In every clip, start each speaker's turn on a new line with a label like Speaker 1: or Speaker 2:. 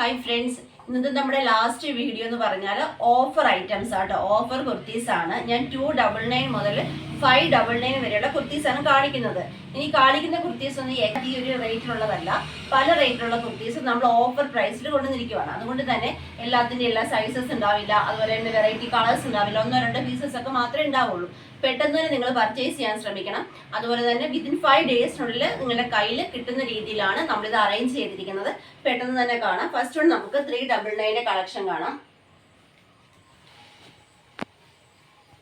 Speaker 1: Hi friends ഇന്നത്തെ നമ്മുടെ last video എന്ന് പറഞ്ഞാൽ ഓഫർ ഐറ്റംസ് ആട്ടോ. ഓഫർ കുർത്തീസ് ആണ് ഞാൻ ടു ഡബിൾ നയൻ മുതൽ ഫൈവ് ഡബിൾ നയൻ വരെയുള്ള കുർത്തീസ് ആണ് കാണിക്കുന്നത്. ഇനി കാണിക്കുന്ന കുർത്തീസ് ഒന്നും ഈ ഒരു റേറ്റിലുള്ളതല്ല പല റേറ്റിലുള്ള കുർത്തീസ് നമ്മൾ ഓഫർ പ്രൈസിൽ കൊണ്ടുവന്നിരിക്കുവാണ് അതുകൊണ്ട് തന്നെ എല്ലാത്തിന്റെ എല്ലാ സൈസസ് ഉണ്ടാവില്ല. അതുപോലെ തന്നെ വെറൈറ്റി കളേഴ്സ് ഉണ്ടാവില്ല. ഒന്നോ രണ്ടോ പീസസ് ഒക്കെ മാത്രമേ ഉണ്ടാവുള്ളൂ. പെട്ടെന്ന് തന്നെ നിങ്ങൾ പർച്ചേസ് ചെയ്യാൻ ശ്രമിക്കണം. അതുപോലെ തന്നെ വിത്തിൻ ഫൈവ് ഡേയ്സിനുള്ളിൽ നിങ്ങളുടെ കയ്യിൽ കിട്ടുന്ന രീതിയിലാണ് നമ്മളിത് അറേഞ്ച് ചെയ്തിരിക്കുന്നത്. പെട്ടെന്ന് തന്നെ കാണാം. ഫസ്റ്റ് വൺ നമുക്ക് ത്രീ ഡബിൾ നയന്റെ കളക്ഷൻ കാണാം.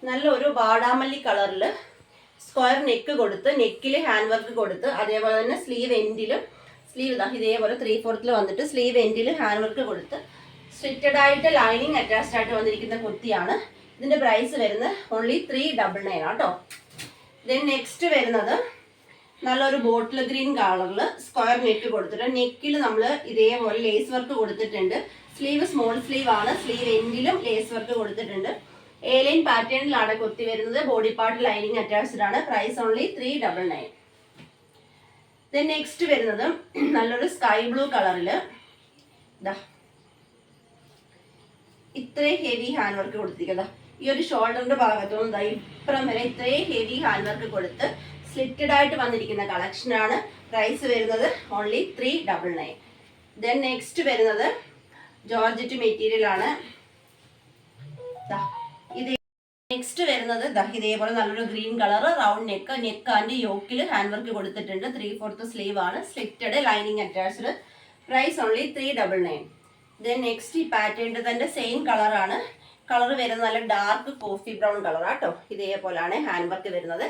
Speaker 1: നല്ലൊരു വാടാമല്ലി കളറിൽ സ്ക്വയർ നെക്ക് കൊടുത്ത് നെക്കിൽ ഹാൻഡ് വർക്ക് കൊടുത്ത് അതേപോലെ തന്നെ സ്ലീവ് എൻഡിലും സ്ലീവ് ഇതാ ഇതേപോലെ ത്രീ ഫോർത്തിൽ വന്നിട്ട് സ്ലീവ് എൻഡിൽ ഹാൻഡ് വർക്ക് കൊടുത്ത് സ്ട്രിക്റ്റഡ് ആയിട്ട് ലൈനിങ് അറ്റാച്ച്ഡ് ആയിട്ട് വന്നിരിക്കുന്ന കുർത്തിയാണ് ഇതിന്റെ പ്രൈസ് വരുന്നത് ഓൺലി ത്രീ ഡബിൾ നയൻ ആട്ടോ ദെൻ നെക്സ്റ്റ് വരുന്നത് നല്ലൊരു ബോട്ടിൽ ഗ്രീൻ കളറിൽ സ്ക്വയർ നെക്ക് കൊടുത്തിട്ട് നെക്കിൽ നമ്മൾ ഇതേപോലെ ലേസ് വർക്ക് കൊടുത്തിട്ടുണ്ട്. സ്ലീവ് സ്മോൾ സ്ലീവ് ആണ് സ്ലീവ് എൻഡിലും ലേസ് വർക്ക് കൊടുത്തിട്ടുണ്ട്. എ പാറ്റേണിലാണ് കൊത്തി വരുന്നത് ബോഡി പാർട്ട് ലൈനിങ് അറ്റാച്ച്ഡ് ആണ്. Price only three double nine then next വരുന്നത് നല്ലൊരു സ്കൈ ബ്ലൂ കളറിൽ ഇതാ ഇത്രയും ഹെവി ഹാൻഡ് വർക്ക് കൊടുത്തിരിക്കുന്നത് ഈ ഒരു ഷോൾഡറിന്റെ ഭാഗത്തും ദാ ഇപ്പുറം വരെ ഇത്രയും ഹെവി ഹാൻഡ് വർക്ക് കൊടുത്ത് സ്ലിറ്റഡ് ആയിട്ട് വന്നിരിക്കുന്ന കളക്ഷനാണ് പ്രൈസ് വരുന്നത് only three double nine then next വരുന്നത് ജോർജറ്റ് മെറ്റീരിയൽ ആണ്. ദാ. നെക്സ്റ്റ് വരുന്നത് ഇതേപോലെ നല്ലൊരു green colour round neck neck and യോക്കിൽ hand work കൊടുത്തിട്ടുണ്ട്. ത്രീ ഫോർത്ത് സ്ലീവ് ആണ്. Slitted lining attached price only three double nine then next ഈ പാറ്റേണിന്റെ തന്നെ സെയിം കളറാണ് കളർ വരുന്നത് നല്ല ഡാർക്ക് കോഫി ബ്രൗൺ കളർ ആട്ടോ ഇതേപോലാണ് ഹാൻഡ് വർക്ക് വരുന്നത്.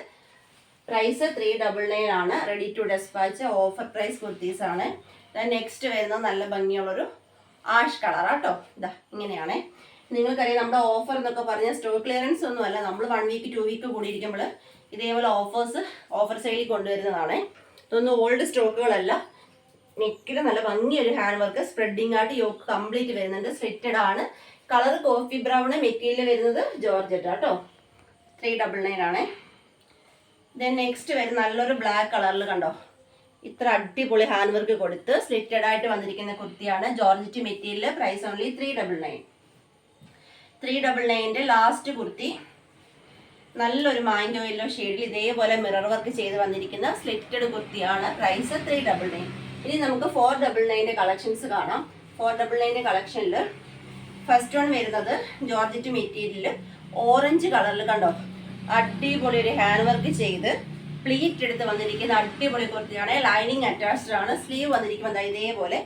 Speaker 1: പ്രൈസ് ത്രീ ഡബിൾ നയൻ ആണ്. Ready to despatch offer price kurtis ആണ്. നെക്സ്റ്റ് വരുന്നത് നല്ല ഭംഗിയുള്ളൊരു ആഷ് കളർ ആട്ടോ ഇതാ ഇങ്ങനെയാണ്. നിങ്ങൾക്കറിയാം നമ്മുടെ ഓഫർ എന്നൊക്കെ പറഞ്ഞാൽ സ്റ്റോക്ക് ക്ലിയറൻസ് ഒന്നും അല്ല. നമ്മൾ വൺ വീക്ക് ടു വീക്ക് കൂടിയിരിക്കുമ്പോൾ ഇതേപോലെ ഓഫേഴ്സ് ഓഫർ സൈഡിൽ കൊണ്ടുവരുന്നതാണ്. ഇതൊന്നും ഓൾഡ് സ്റ്റോക്കുകളല്ല നെക്കിൽ നല്ല ഭംഗിയൊരു ഹാൻഡ് വർക്ക് സ്പ്രെഡിങ് ആയിട്ട് യോക്ക് കംപ്ലീറ്റ് വരുന്നുണ്ട്. സ്ലിറ്റഡ് ആണ്. കളർ കോഫി ബ്രൗൺ മെറ്റീരിയൽ വരുന്നത് ജോർജറ്റ് കേട്ടോ ത്രീ ഡബിൾ നയൻ ആണ്. ദെൻ നെക്സ്റ്റ് വരും നല്ലൊരു ബ്ലാക്ക് കളറിൽ കണ്ടോ? ഇത്ര അടിപൊളി ഹാൻഡ് വർക്ക് കൊടുത്ത് സ്ലിറ്റഡ് ആയിട്ട് വന്നിരിക്കുന്ന കുർത്തിയാണ് georgette material price only three double nine three double നയന്റെ last kurti. നല്ലൊരു മാംഗോ യെല്ലോ ഷെയ്ഡിൽ ഇതേപോലെ മിറർ വർക്ക് ചെയ്ത് വന്നിരിക്കുന്ന സ്ലിറ്റഡ് കുർത്തിയാണ് പ്രൈസ് ത്രീ ഡബിൾ നയൻ ഇനി നമുക്ക് ഫോർ ഡബിൾ നയന്റെ കളക്ഷൻസ് കാണാം. ഫോർ ഡബിൾ നയന്റെ കളക്ഷനിൽ ഫസ്റ്റ് വൺ വരുന്നത് ജോർജറ്റ് മെറ്റീരിയൽ ഓറഞ്ച് കളറിൽ കണ്ടോ? അടിപൊളി ഒരു ഹാൻഡ് വർക്ക് ചെയ്ത് പ്ലീറ്റ് എടുത്ത് വന്നിരിക്കുന്ന അടിപൊളി കുർത്തിയാണ്. ലൈനിങ് അറ്റാച്ച്ഡ് ആണ്. സ്ലീവ് വന്നിരിക്കുമ്പോൾ ദാ ഇതേപോലെ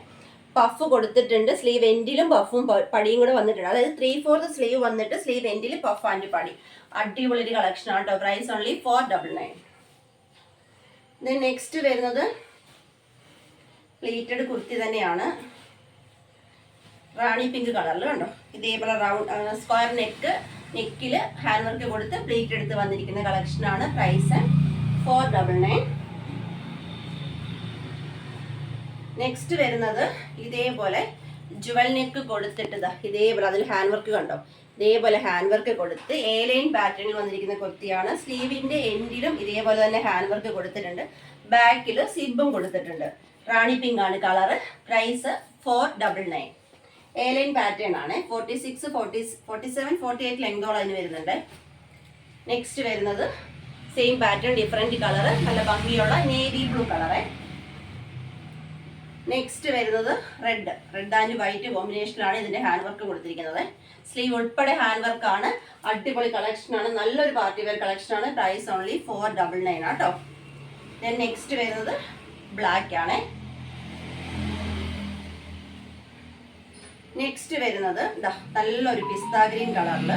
Speaker 1: പഫ് കൊടുത്തിട്ടുണ്ട്. സ്ലീവ് എൻഡിലും പഫും പടിയും കൂടെ വന്നിട്ടുണ്ട്. അതായത് ത്രീ ഫോർത്ത് സ്ലീവ് വന്നിട്ട് സ്ലീവ് എൻഡിൽ പഫ് ആൻഡ് പടി. അടിപൊളി ഒരു കളക്ഷൻ ആണ് കേട്ടോ price only four double nine next വരുന്നത് പ്ലേറ്റഡ് കുർത്തി തന്നെയാണ്. റാണി പിങ്ക് കളറിൽ കണ്ടോ? ഇതേപോലെ റൗണ്ട് സ്ക്വയർ നെക്ക് നെക്കിൽ ഹാൻഡ് വർക്ക് കൊടുത്ത് പ്ലേറ്റ് എടുത്ത് വന്നിരിക്കുന്ന കളക്ഷനാണ് price four double nine next വരുന്നത് ഇതേപോലെ ജുവൽ നെക്ക് കൊടുത്തിട്ട് ദാ ഇതേപോലെ അതിൽ ഹാൻഡ് വർക്ക് കണ്ടോ? ഇതേപോലെ ഹാൻഡ് വർക്ക് കൊടുത്ത് എ ലൈൻ പാറ്റേണിൽ വന്നിരിക്കുന്ന കുർത്തിയാണ്. സ്ലീവിന്റെ എൻഡിലും ഇതേപോലെ തന്നെ ഹാൻഡ് വർക്ക് കൊടുത്തിട്ടുണ്ട് ബാക്കിൽ സിബും കൊടുത്തിട്ടുണ്ട്. റാണി പിങ്ക് ആണ് colour price four double nine A line pattern ആണ്. Forty six forty forty seven forty eight ലെങ്തോളം അതിന് വരുന്നുണ്ട്. നെക്സ്റ്റ് വരുന്നത് സെയിം പാറ്റേൺ ഡിഫറെന്റ് കളറ് നല്ല ഭംഗിയുള്ള നേവി ബ്ലൂ കളറ് നെക്സ്റ്റ് വരുന്നത് റെഡ് റെഡ് ആൻഡ് വൈറ്റ് കോമ്പിനേഷനിലാണ് ഇതിന്റെ ഹാൻഡ് വർക്ക് കൊടുത്തിരിക്കുന്നത്. സ്ലീവ് ഉൾപ്പെടെ ഹാൻഡ് വർക്ക് ആണ്. അടിപൊളി കളക്ഷനാണ് നല്ലൊരു പാർട്ടി വെയർ കളക്ഷനാണ് price only four double nine ആട്ടോ. ദെൻ നെക്സ്റ്റ് വരുന്നത് ബ്ലാക്ക് ആണ്. നെക്സ്റ്റ് വരുന്നത് നല്ലൊരു പിസ്ത ഗ്രീൻ കളറിൽ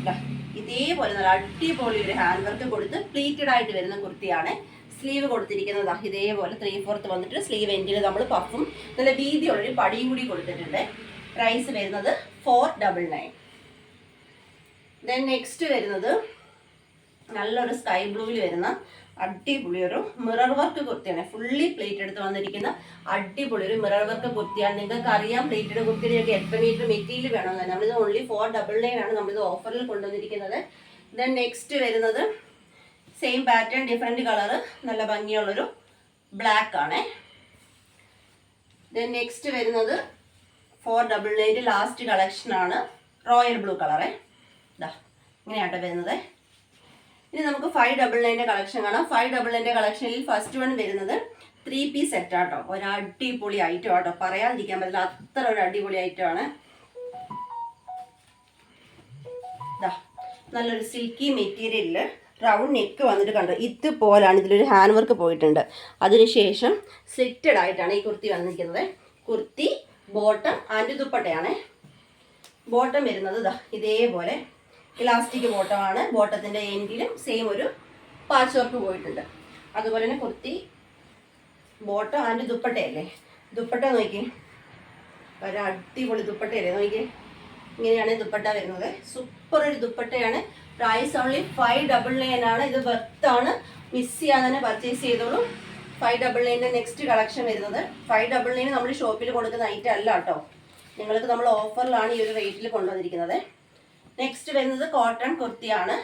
Speaker 1: ഇതാ ഇതേപോലെ നല്ല അടിപൊളി ഒരു ഹാൻഡ് വർക്ക് കൊടുത്ത് പ്ലീറ്റഡ് ആയിട്ട് വരുന്ന കുർത്തിയാണ്. സ്ലീവ് കൊടുത്തിരിക്കുന്നത് ഇതേപോലെ ത്രീ ഫോർത്ത് വന്നിട്ട് സ്ലീവ് എൻഡിൽ നമ്മൾ പഫും നല്ല വീതിയുള്ള ഒരു പടിയും കൂടി കൊടുത്തിട്ടുണ്ട്. പ്രൈസ് വരുന്നത് four double nine then next വരുന്നത് നല്ലൊരു സ്കൈ ബ്ലൂവിൽ വരുന്ന അടിപൊളി ഒരു മിറർ വർക്ക് കുർത്തിയാണ്. ഫുള്ളി പ്ലേറ്റ് എടുത്ത് വന്നിരിക്കുന്ന അടിപൊളി ഒരു മിറർ വർക്ക് കുർത്തിയാണ്. നിങ്ങൾക്ക് അറിയാം പ്ലേറ്റഡ് കുർത്തിയൊക്കെ എത്ര മീറ്റർ മെറ്റീരിയൽ വേണമെന്ന്. നമ്മളിത് ഓൺലി ഫോർ ഡബിൾ നയൻ ആണ് നമ്മളിത് ഓഫറിൽ കൊണ്ടുവന്നിരിക്കുന്നത്. ദെൻ നെക്സ്റ്റ് വരുന്നത് സെയിം പാറ്റേൺ ഡിഫറെന്റ് കളറ് നല്ല ഭംഗിയുള്ളൊരു ബ്ലാക്ക് ആണ്. ദെൻ നെക്സ്റ്റ് വരുന്നത് ഫോർ ഡബിൾ നയന്റെ ലാസ്റ്റ് കളക്ഷനാണ് റോയൽ ബ്ലൂ കളറേ ഇതാ ഇങ്ങനെയാട്ടോ വരുന്നത്. ഇനി നമുക്ക് ഫൈവ് ഡബിൾ നയന്റെ കളക്ഷൻ കാണാം. ഫൈവ് ഡബിൾ നയന്റെ കളക്ഷനിൽ ഫസ്റ്റ് വൺ വരുന്നത് ത്രീ പീസ് സെറ്റ് ആട്ടോ. ഒരു അടിപൊളി ഐറ്റം ആട്ടോ. പറയാതിരിക്കാൻ പറ്റില്ല. അത്ര ഒരു അടിപൊളി ഐറ്റം ആണ്. നല്ലൊരു സിൽക്കി മെറ്റീരിയലിൽ റൗണ്ട് നെക്ക് വന്നിട്ട് കണ്ടോ? ഇതുപോലാണ് ഇതിലൊരു ഹാൻഡ് വർക്ക് പോയിട്ടുണ്ട്. അതിനുശേഷം സ്ലിറ്റഡ് ആയിട്ടാണ് ഈ കുർത്തി വന്നിരിക്കുന്നത്. കുർത്തി ബോട്ടം ആൻഡ് ദുപ്പട്ടയാണ്. ബോട്ടം വരുന്നത് ഇതാ ഇതേപോലെ ഇലാസ്റ്റിക് ബോട്ടമാണ് ബോട്ടത്തിന്റെ എൻഡിലും സെയിം ഒരു പാച്ച് വർക്ക് പോയിട്ടുണ്ട്. അതുപോലെ തന്നെ കുർത്തി ബോട്ടം ആൻഡ് ദുപ്പട്ടയല്ലേ? ദുപ്പട്ട നോക്കി ഒരു അടിപൊളി ദുപ്പട്ടയല്ലേ? നോക്കി ഇങ്ങനെയാണ് ദുപ്പട്ട വരുന്നത്. സൂപ്പർ ഒരു ദുപ്പട്ടയാണ്. Price only five double nine ആണ്. ഇത് വെർത്ത് ആണ്. മിസ് ചെയ്യാതെ തന്നെ പർച്ചേസ് ചെയ്തോളൂ. ഫൈവ് ഡബിൾ നയന്റെ നെക്സ്റ്റ് കളക്ഷൻ വരുന്നത്. ഫൈവ് ഡബിൾ നയൻ നമ്മൾ ഷോപ്പിൽ കൊടുക്കുന്ന ഐറ്റം അല്ല കേട്ടോ. നിങ്ങൾക്ക് നമ്മൾ ഓഫറിലാണ് ഈ ഒരു റേറ്റിൽ കൊണ്ടുവന്നിരിക്കുന്നത്. നെക്സ്റ്റ് വരുന്നത് കോട്ടൺ കുർത്തിയാണ്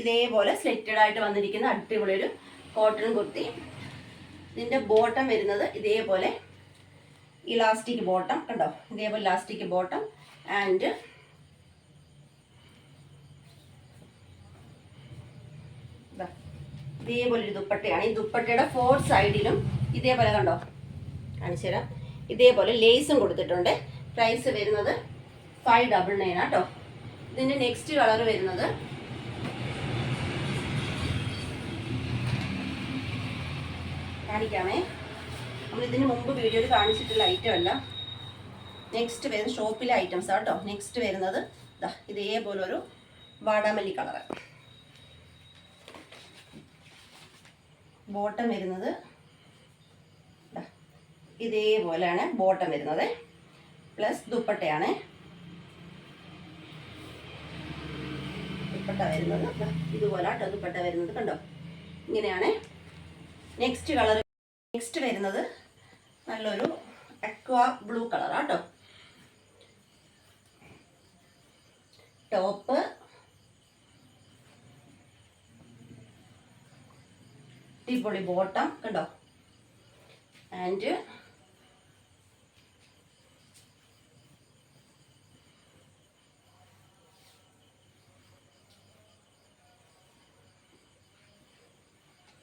Speaker 1: ഇതേപോലെ സ്ലെറ്റഡ് ആയിട്ട് വന്നിരിക്കുന്ന അടിപൊളി ഒരു കോട്ടൺ കുർത്തി. ഇതിന്റെ ബോട്ടം വരുന്നത് ഇതേപോലെ ഇലാസ്റ്റിക് ബോട്ടം കണ്ടോ ഇതേപോലെ ഇലാസ്റ്റിക് ബോട്ടം ആൻഡ് ഇതേപോലെ ഒരു ദുപ്പട്ടയാണ്. ഈ ദുപ്പട്ടയുടെ ഫോർ സൈഡിലും ഇതേപോലെ കണ്ടോ? കാണിച്ചു തരാം. ഇതേപോലെ ലേസും കൊടുത്തിട്ടുണ്ട്. പ്രൈസ് വരുന്നത് ഫൈവ് ഡബിൾ നയൻ ആട്ടോ ഇതിന്റെ നെക്സ്റ്റ് കളർ വരുന്നത് കാണിക്കാമേ. നമ്മൾ ഇതിന് മുമ്പ് വീഡിയോയിൽ കാണിച്ചിട്ടുള്ള ഐറ്റം അല്ല. നെക്സ്റ്റ് വരുന്ന ഷോപ്പിലെ ഐറ്റംസ് കേട്ടോ. നെക്സ്റ്റ് വരുന്നത് ഇതാ ഇതേപോലെ ഒരു വാടാമല്ലി കളറ് ബോട്ടം വരുന്നത് ഇതേപോലെയാണ് ബോട്ടം വരുന്നത്. പ്ലസ് ദുപ്പട്ടയാണ്. ദുപ്പട്ട വരുന്നത് ഇതുപോലെ കേട്ടോ ദുപ്പട്ട വരുന്നത് കണ്ടോ? ഇങ്ങനെയാണ്. നെക്സ്റ്റ് കളർ നെക്സ്റ്റ് വരുന്നത് നല്ലൊരു അക്വ ബ്ലൂ കളർ ടോപ്പ്. അടിപൊളി ബോട്ടം കണ്ടോ? And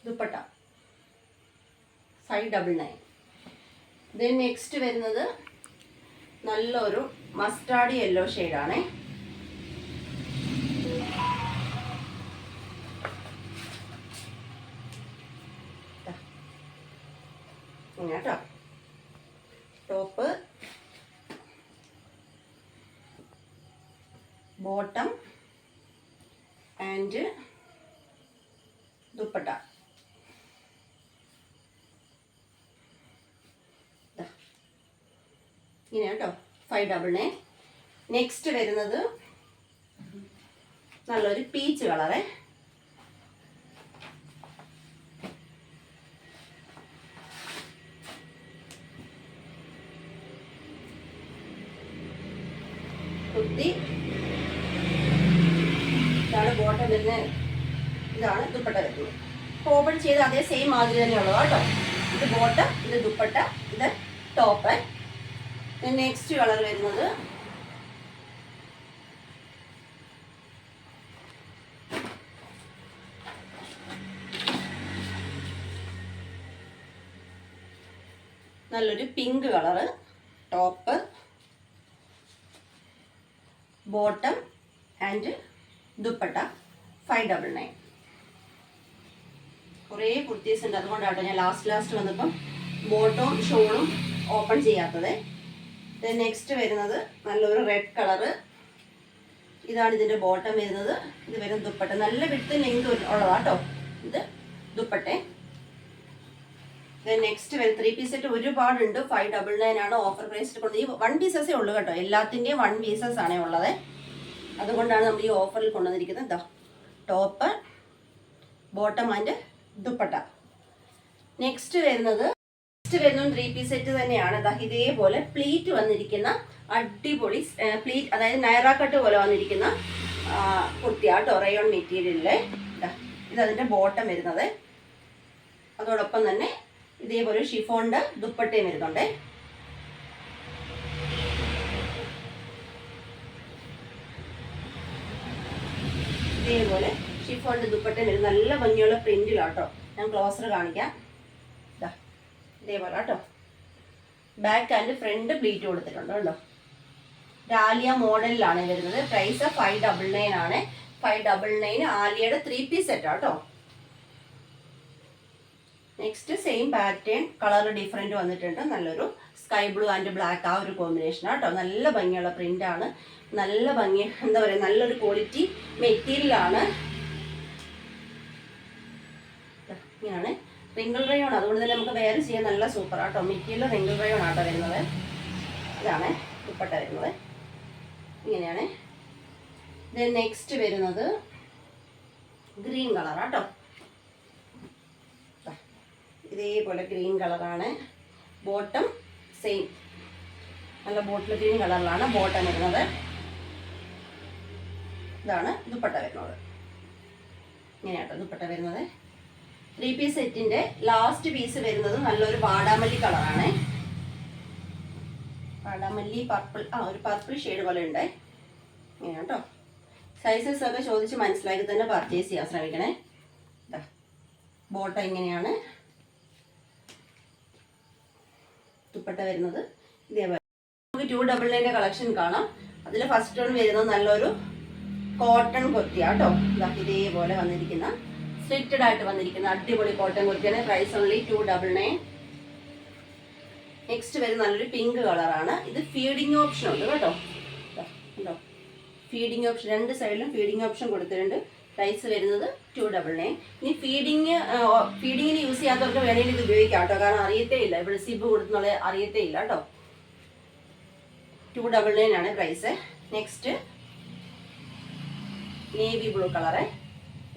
Speaker 1: dupatta. Five double nine then next വരുന്നത് നല്ലൊരു മസ്റ്റാർഡ് യെല്ലോ ഷെയ്ഡാണേ ഇങ്ങനെ കേട്ടോ ടോപ്പ് ബോട്ടം ആൻഡ് ദുപ്പട്ട ദാ. ഇങ്ങനെ കേട്ടോ. ഫൈവ് ഡബിൾ നയൻ നെക്സ്റ്റ് വരുന്നത് നല്ലൊരു പീച്ച് കളറേ കുത്തി. ഇതാണ് ബോട്ടം വരുന്ന ഇതാണ് ദുപ്പട്ട വരുന്നത്. ഓപ്പൺ ചെയ്ത് അതേ സെയിം മാതിരി തന്നെയുള്ളതാട്ടോ ഇത് ബോട്ടം ഇത് ദുപ്പട്ട ഇത് ടോപ്പ് നെക്സ്റ്റ് കളർ വരുന്നത് നല്ലൊരു pink colour top bottom and dupatta five double nine കുറേ കുർത്തീസ് ഉണ്ട്. അതുകൊണ്ടാട്ടോ ഞാൻ ലാസ്റ്റ് ലാസ്റ്റ് വന്നപ്പം ബോട്ടവും ഷോളും ഓപ്പൺ ചെയ്യാത്തത്. നെക്സ്റ്റ് വരുന്നത് നല്ലൊരു റെഡ് കളറ് ഇതാണ് ഇതിന്റെ ബോട്ടം വരുന്നത്. ഇത് വരും ദുപ്പട്ട. നല്ല വിട്ട് ലെങ്ത് ഉള്ളതാട്ടോ ഇത് ദുപ്പട്ടെ. നെക്സ്റ്റ് വരും ത്രീ പീസ് സെറ്റ് ഒരുപാടുണ്ട്. ഫൈവ് ഡബിൾ നയൻ ആണ് ഓഫർ പ്രൈസിൽ കൊണ്ട് ഈ വൺ പീസസേ ഉള്ളൂ കേട്ടോ. എല്ലാത്തിന്റെയും വൺ പീസസ് ആണേ ഉള്ളത്. അതുകൊണ്ടാണ് നമ്മൾ ഈ ഓഫറിൽ കൊണ്ടുവന്നിരിക്കുന്നത്. എന്താ top bottom and dupatta. Next വരുന്നത് നെക്സ്റ്റ് വരുന്ന ത്രീ പീസ് സെറ്റ് തന്നെയാണ്. ഇതേപോലെ പ്ലീറ്റ് വന്നിരിക്കുന്ന അടിപൊളി പ്ലീറ്റ് അതായത് നയറ കട്ട് പോലെ വന്നിരിക്കുന്ന കുർത്തിയാട്ടോ റയോൺ മെറ്റീരിയലിലെ ഇതതിന്റെ ബോട്ടം വരുന്നത്. അതോടൊപ്പം തന്നെ ഇതേപോലെ ഷിഫോണിന്റെ ദുപ്പട്ടയും വരുന്നുണ്ട്. ഇതേപോലെ ഷിഫോണിന്റെ ദുപ്പട്ടയും വരുന്ന നല്ല ഭംഗിയുള്ള പ്രിന്റിലാട്ടോ ഞാൻ ക്ലോസർ കാണിക്കാം. ഇതേപോലെ കേട്ടോ. ബാക്ക് ആൻഡ് ഫ്രണ്ട് പ്ലീറ്റ് കൊടുത്തിട്ടുണ്ട് കേട്ടോ. ഡാലിയ മോഡലിലാണ് വരുന്നത്. പ്രൈസ് ഫൈവ് ഡബിൾ നയൻ ആണ്. ഫൈവ് ഡബിൾ നയൻ ആലിയയുടെ ത്രീ പീസ് സെറ്റ് കേട്ടോ. Next same pattern colour different വന്നിട്ടുണ്ട്. നല്ലൊരു സ്കൈ ബ്ലൂ ആൻഡ് ബ്ലാക്ക് ആ ഒരു കോമ്പിനേഷൻ കേട്ടോ. നല്ല ഭംഗിയുള്ള പ്രിന്റ് ആണ്. നല്ല ഭംഗി എന്താ പറയുക നല്ലൊരു ക്വാളിറ്റി മെറ്റീരിയലാണ് ഇങ്ങനെയാണ് റിങ്കിൾ റയോൺ അതുകൊണ്ട് തന്നെ നമുക്ക് വേറെ ചെയ്യാൻ നല്ല സൂപ്പർ ആട്ടോ മെറ്റീരിയൽ റിങ്കിൾ റയോൺ ആട്ടോ വരുന്നത്. ഇതാണ് ദുപ്പട്ട വരുന്നത്. ഇങ്ങനെയാണ്. ദെൻ നെക്സ്റ്റ് വരുന്നത് ഗ്രീൻ കളർ ആട്ടോ ഇതേപോലെ ഗ്രീൻ കളറാണ് ബോട്ടം സെയിം നല്ല ബോട്ടിൽ ഗ്രീൻ കളറിലാണ് ബോട്ടം വരുന്നത്. ഇതാണ് ദുപ്പട്ട വരുന്നത്. ഇങ്ങനെയാട്ടോ ദുപ്പട്ട വരുന്നത്. ത്രീ പീസ് സെറ്റിന്റെ ലാസ്റ്റ് പീസ് വരുന്നത് നല്ലൊരു വാടാമല്ലി കളറാണ് വാടാമല്ലി പർപ്പിൾ ആ ഒരു പർപ്പിൾ ഷെയ്ഡ് പോലെ ഉണ്ട്. ഇങ്ങനെ കേട്ടോ സൈസസ് ഒക്കെ ചോദിച്ച് മനസ്സിലാക്കി തന്നെ പർച്ചേസ് ചെയ്യാൻ ശ്രമിക്കണേ. ബോട്ട ഇങ്ങനെയാണ്. ദുപ്പട്ട വരുന്നത്. ഇതേപോലെ നമുക്ക് ടു ഡബിൾ നയന്റെ കളക്ഷൻ കാണാം. അതിൽ ഫസ്റ്റ് വൺ വരുന്നത് നല്ലൊരു കോട്ടൺ കൊത്തിയാട്ടോ ഇതാ ഇതേപോലെ വന്നിരിക്കുന്ന സ്ലിറ്റഡ് ആയിട്ട് വന്നിരിക്കുന്നത് അടിപൊളി കോട്ടൺ കുർത്തിയാണ് price only two double nine next വരുന്ന നല്ലൊരു പിങ്ക് കളറാണ് ഇത് ഫീഡിങ് ഓപ്ഷൻ ഉണ്ട് കേട്ടോ. കേട്ടോ ഫീഡിങ് ഓപ്ഷൻ രണ്ട് സൈഡിലും ഫീഡിങ് ഓപ്ഷൻ കൊടുത്തിട്ടുണ്ട്. പ്രൈസ് വരുന്നത് ടു ഡബിൾ നയൻ ഇനി ഫീഡിങ് ഫീഡിങ്ങിന് യൂസ് ചെയ്യാത്തവർക്ക് വേണമെങ്കിൽ ഇത് ഉപയോഗിക്കാം കേട്ടോ. കാരണം അറിയത്തേ ഇല്ല. ഇവിടെ സിബ് കൊടുത്തുള്ള അറിയത്തേ ഇല്ല കേട്ടോ. ടു ഡബിൾ നയൻ ആണ് price next navy blue colour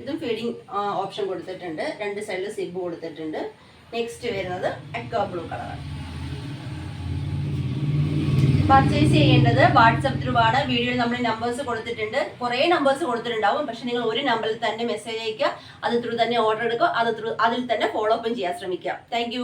Speaker 1: ഇതും ഫീഡിങ് ഓപ്ഷൻ കൊടുത്തിട്ടുണ്ട്. രണ്ട് സൈഡിൽ സിബ് കൊടുത്തിട്ടുണ്ട്. നെക്സ്റ്റ് വരുന്നത് അക്വാ ബ്ലൂ കളറാണ് പർച്ചേസ് ചെയ്യേണ്ടത് വാട്സപ്പ് ത്രൂ ആണ് വീഡിയോയിൽ നമ്മൾ നമ്പേഴ്സ് കൊടുത്തിട്ടുണ്ട്. കുറേ നമ്പേഴ്സ് കൊടുത്തിട്ടുണ്ടാവും. പക്ഷെ നിങ്ങൾ ഒരു നമ്പറിൽ തന്നെ മെസ്സേജ് അയക്കുക. അത് ത്രൂ തന്നെ ഓർഡർ എടുക്കുക. അത് ത്രൂ അതിൽ തന്നെ ഫോളോ അപ്പും ചെയ്യാൻ ശ്രമിക്കുക. താങ്ക്